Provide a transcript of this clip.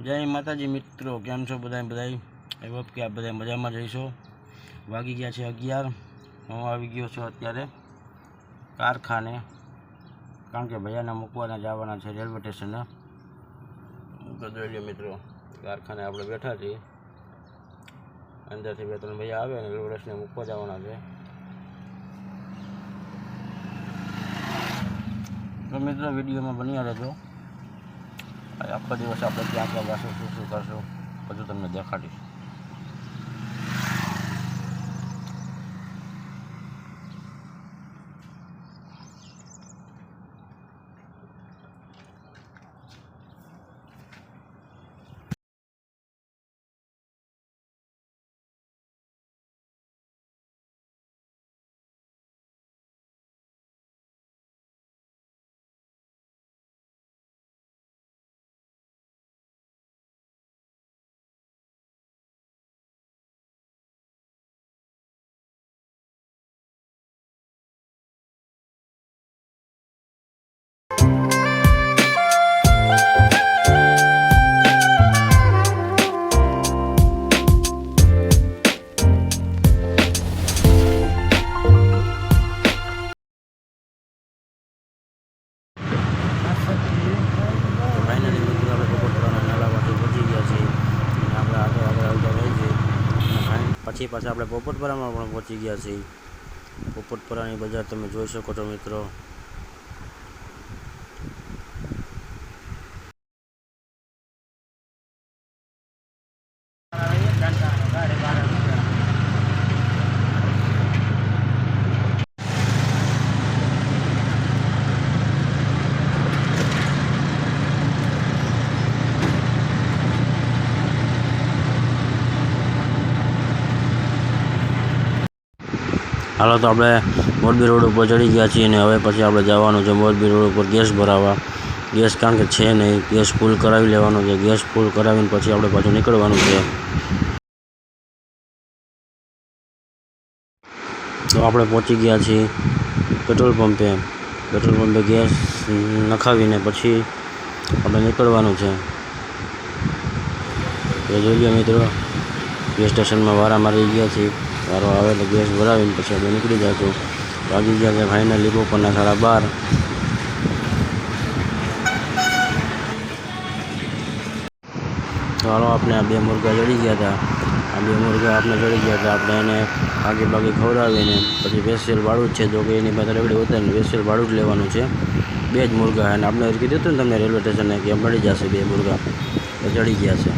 જય માતાજી મિત્રો, કેમ છો બધા બધા આઈ હોપ કે આપ બધા મજામાં જઈશો વાગી ગયા છે અગિયાર, હું આવી ગયો છું અત્યારે કારખાને. કારણ કે ભૈયાને મૂકવાના જવાના છે રેલવે સ્ટેશને. તો જોઈ મિત્રો, કારખાને આપણે બેઠા છીએ. અંદરથી બે ત્રણ ભૈયા આવે ને રેલવે સ્ટેશને મૂકવા જવાના છે. તો મિત્રો, વિડીયોમાં બન્યા રહેજો. આખો દિવસ આપણે ક્યાં ક્યાં જશું શું શું કરશું બધું તમને દેખાડીશ. પછી પાછા આપણે પોપટપરામાં પણ પહોંચી ગયા છીએ. પોપટપરાની બજાર તમે જોઈ શકો છો મિત્રો. હાલો તો આપણે મોરબી રોડ ઉપર ચડી ગયા છીએ અને હવે પછી આપણે જવાનું છે મોરબી રોડ ઉપર ગેસ ભરાવવા ગેસ કારણ કે છે નહીં, ગેસ ફૂલ કરાવી લેવાનો છે. ગેસ ફૂલ કરાવીને પછી આપણે પાછું નીકળવાનું છે. તો આપણે પહોંચી ગયા છીએ પેટ્રોલ પંપે. પેટ્રોલ પંપે ગેસ નખાવીને પછી આપણે નીકળવાનું છે. તો જોઈ લો મિત્રો, ગેસ સ્ટેશનમાં વારા મારી ગયા છીએ. વારો આવે એટલે ગેસ ભરાવીને પછી અમે નીકળી જશું વાગી ગયા છે ફાઇનલી બપોરના સાડા બાર. ચાલો આપણે આ બે મુર્ગા ચડી ગયા હતા. આ બે મુર્ગા આપણે ચડી ગયા હતા. આપણે એને આગે બાગે ખવડાવીને પછી વેસેલ ભાડું જ છે. જો કે એની પાસે રેવડી ઉતારીને વેસેલ ભાડું જ લેવાનું છે. બે જ મુર્ગા અને આપણે કીધું હતું ને તમને રેલવે સ્ટેશને કે મળી જશે બે મુર્ગા. ચડી ગયા છે.